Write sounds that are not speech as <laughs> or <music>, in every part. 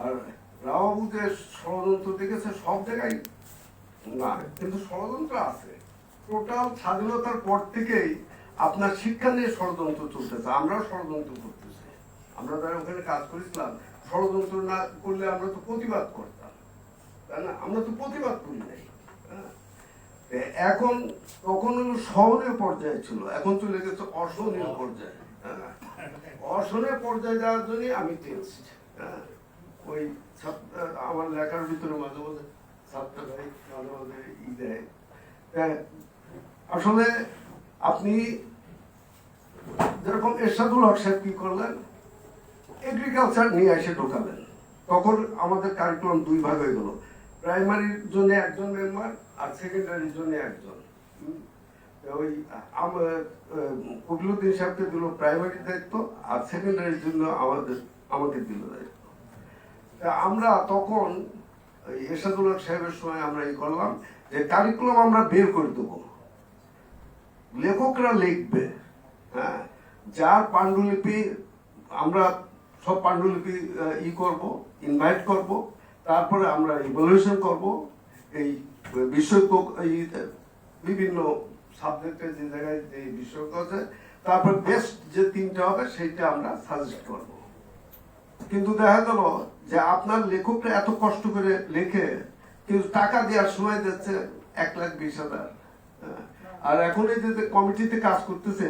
আর রাবাবু যে ষড়যন্ত্র দেখেছে সব জায়গায়? না। কিন্তু ষড়যন্ত্র আছে। টোটাল স্বাধীনতার পর থেকেই আপনার শিক্ষা নিয়ে ষড়যন্ত্র চলতেছে আমরাও ষড়যন্ত্র করতেছি। আমরা যারা ওখানে কাজ করেছিলাম ষড়যন্ত্র না করলে আমরা তো প্রতিবাদ করতাম তাই না? আমরা তো প্রতিবাদ করি নাই? এখন তখন সহনীয় পর্যায়ে ছিল এখন চলে গেছে অসহনীয় পর্যায়ে হ্যাঁ? অসহনীয় পর্যায়ে যাওয়ার জন্য আমি টেন্সড হ্যাঁ। ওই আমার লেখার ভিতরে মাঝে মাঝে ছাত্ররাই মাঝে মাঝে ই দেয়। হ্যাঁ, আসলে আপনি যেরকম এরশাদুল হক সাহেব কি করলেন এগ্রিকালচার নিয়ে এসে ঢোকালেন। তখন আমাদের কারিকুলাম দুই ভাগ হয়ে গেল। প্রাইমারির জন্য একজন মেম্বার আর সেকেন্ডারির জন্য একজন। ওই কবিলুদ্দিন সাহেবকে দিল প্রাইমারি দায়িত্ব আর সেকেন্ডারির জন্য আমাদের আমাকে দিল দায়িত্ব। আমরা তখন ওই এরশাদুল হক সাহেবের সময় আমরা এই করলাম যে কারিকুলাম আমরা বের করে দেবো। লেখকরা লিখবে হ্যাঁ? যার পাণ্ডুলিপি আমরা সব পাণ্ডুলিপি ই করব ইনভাইট করব, তারপরে আমরা ইভলিউশন করব, এই এই বিভিন্ন সাবজেক্টে যে জায়গায় যে বিষয় আছে, তারপর বেস্ট যে তিনটা হবে, সেইটা আমরা সাজেস্ট করব। কিন্তু দেখা গেল যে আপনার লেখকরা এত কষ্ট করে লেখে, কিন্তু টাকা দেওয়ার সময় যাচ্ছে এক লাখ বিশ হাজার। আর এখন এই যে কমিটিতে কাজ করতেছে,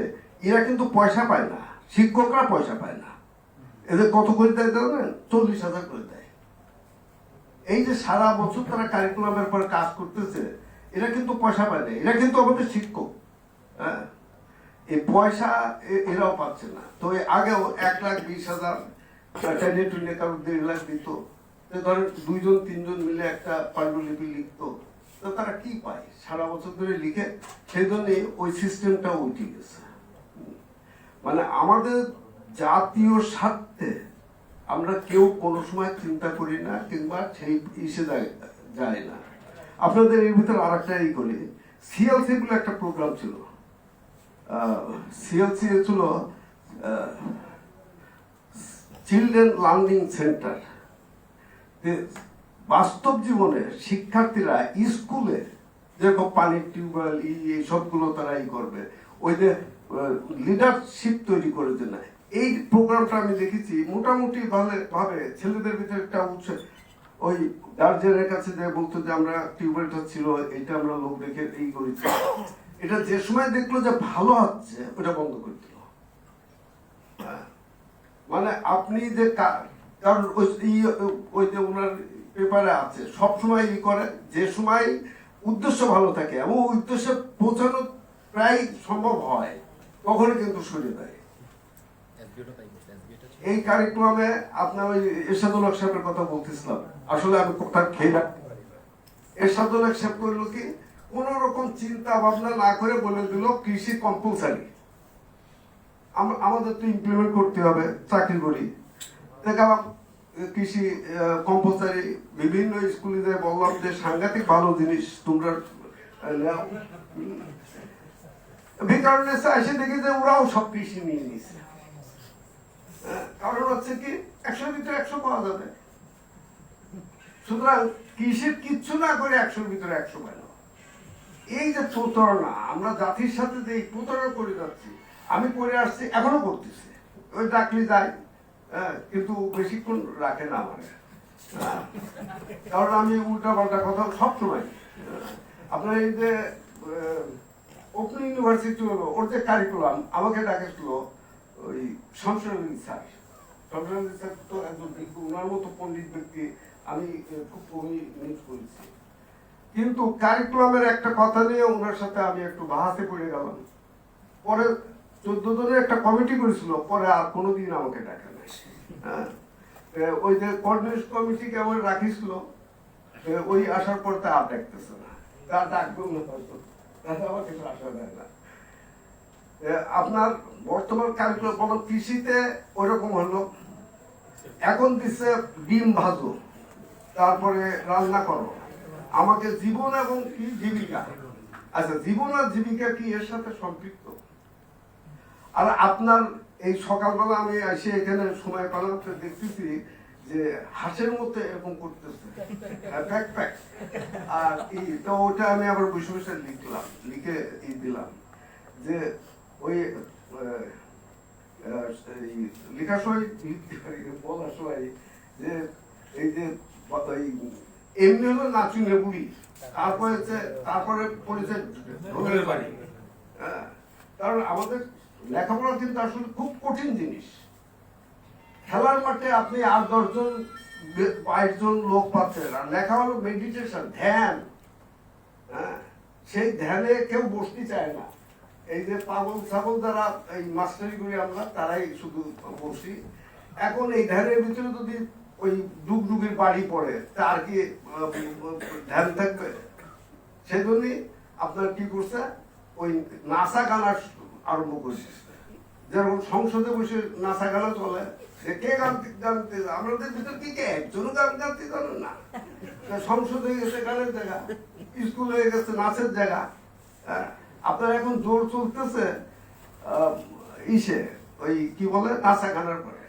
এরা কিন্তু পয়সা পায় না, শিক্ষকরা পয়সা পায় না। এদের কত করে দেয় জানেন? চল্লিশ হাজার করে দেয়। এই যে সারা বছর তারা কারিকুলামের পর কাজ করতেছে, এরা কিন্তু পয়সা পায় না, এরা কিন্তু আমাদের শিক্ষক। হ্যাঁ? এই পয়সা এরাও পাচ্ছে না। তো আগেও এক লাখ বিশ হাজার টেনে টুনে কারও দেড় লাখ দিত। ধরেন দুইজন, তিনজন মিলে একটা পাণ্ডুলিপি লিখতো। তো তারা কি পায়? সারা বছর ধরে লিখে, সেই জন্যে ওই সিস্টেমটা উঠে গেছে। মানে আমাদের জাতীয় স্বার্থে আমরা কেউ কোনো সময় চিন্তা করি না, কিংবা সেই ইসে যায় যায় না। আপনাদের এর ভিতরে আর একটা ই করি সিএলসি বলে একটা প্রোগ্রাম ছিল। সিএলসি ছিল চিলড্রেন লার্নিং সেন্টার বাস্তব জীবনে শিক্ষার্থীরা স্কুলে যেরকম পানির টিউবওয়েল, ই এই সবগুলো তারা ই করবে, ওই যে লিডারশিপ তৈরি করে দেয় না। এই প্রোগ্রামটা আমি দেখেছি, মোটামুটি ভাবে ভাবে ছেলেদের ভিতরে একটা উৎসাহ ওই গার্জেনের কাছে যে বলতো যে আমরা টিউবওয়েলটা ছিল এটা আমরা লোক রেখে এই করেছি। এটা যে সময় দেখল যে ভালো হচ্ছে ওটা বন্ধ করে দিল। মানে আপনি যে পেপারে আছে, সব সময় ই করে, যে সময় উদ্দেশ্য ভালো থাকে এবং উদ্দেশ্যে পৌঁছানো প্রায় সম্ভব হয়, তখনই কিন্তু সরে দেয়। এই কারিকুলামে আপনার ওই এরশাদুল হক সাহেবের কথা বলতেছিলাম, আসলে আমি কথা খেয়ে রাখতে পারি এরশাদুল হক সাহেব করল কি, কোন রকম চিন্তা ভাবনা না করে বলে দিল কৃষি কম্পালসারি আমাদের তো ইমপ্লিমেন্ট করতে হবে চাকরি করি। কৃষি কম্পালসারি বিভিন্ন স্কুলে বললাম যে সাংঘাতিক ভালো জিনিস তোমরা এসে দেখি যে ওরাও সব কৃষি নিয়ে নিছে। কারণ হচ্ছে কি, একশোর ভিতরে একশো পাওয়া যাবে। সুতরাং কৃষির কিচ্ছু না করে একশোর ভিতরে একশো এই যে প্রতারণা, আমরা জাতির সাথে যে প্রতারণা করে যাচ্ছি আমি করে আসছি, এখনও করতেছি ওই ডাকলি যাই কিন্তু বেশিক্ষণ রাখে না আমার কারণ আমি উল্টা পাল্টা কথা সবসময় আপনার এই যে ওপেন ইউনিভার্সিটি হলো, ওর যে কারিকুলাম আমাকে ডাকেছিল ওই সংশোধনী স্যার সংশোধনী স্যার তো একজন ব্যক্তি, ওনার মতো পণ্ডিত ব্যক্তি আমি খুব কমই মিট করেছি। কিন্তু কারিকুলামের একটা কথা নিয়ে ওনার সাথে আমি একটু বাহাতে পড়ে গেলাম। পরে চোদ্দ জনের একটা কমিটি করেছিল, পরে আর কোনোদিন আমাকে ডাকে নাই। হ্যাঁ? ওই যে কোঅর্ডিনেশন কমিটি কেমন রাখিছিল ওই আসার পর তা আর ডাকতেছে না। তা ডাকবেও না হয়তো। আমার দেয় না। আপনার বর্তমান কারিকুলাম বলো, কৃষিতে ওইরকম হলো। এখন দিচ্ছে ডিম ভাজো, তারপরে রান্না করো। আমাকে জীবন এবং কি জীবিকা? আচ্ছা জীবন আর জীবিকা কি এর সাথে সম্পৃক্ত? আর আপনার এই সকালবেলা আমি এসে এখানে সময় পেলাম তো দেখতেছি যে হাঁসের মতো এরকম করতেছে। <laughs> হ্যাঁ, প্যাক প্যাক আর ই তো ওটা আমি আবার বসে বসে লিখলাম লিখে ই দিলাম যে ওই আহ, আহ, এই লেখার সময় লিখতে <laughs> পারি বলার সময় যে এই যে এমনি হলো নাচুনে বুড়ি। তারপরে তারপরে পরিচয় ঢোলের বাড়ি। হ্যাঁ কারণ আমাদের লেখাপড়া কিন্তু আসলে খুব কঠিন জিনিস। খেলার মাঠে আপনি আট দশজন বে- বাইশ জন লোক পাচ্ছেন আর লেখা হলো মেডিটেশন ধ্যান। হ্যাঁ? সেই ধ্যানে কেউ বসতে চায় না। এই যে পাগল ছাগল যারা এই মাস্টারি করি আমরা, তারাই শুধু বসি। এখন এই ধ্যানের ভিতরে যদি ওই ডুগ ডুগের বাড়ি পড়ে তার কি, ধ্যান থাকবে? সেজন্যই আপনার কি করছে, ওই নাসা গান আরম্ভ করছিস। যেমন সংসদে বসে নাচা গানা চলে যে কে গান গানতে আমাদের ভিতর কি কে? একজনও গান গানতে জানো না। সংসদ হয়ে গেছে গানের জায়গা স্কুল হয়ে গেছে নাচের জায়গা। হ্যাঁ, আপনার এখন জোর চলতেছে ইসে ওই কি বলে? নাচা গানার পরে।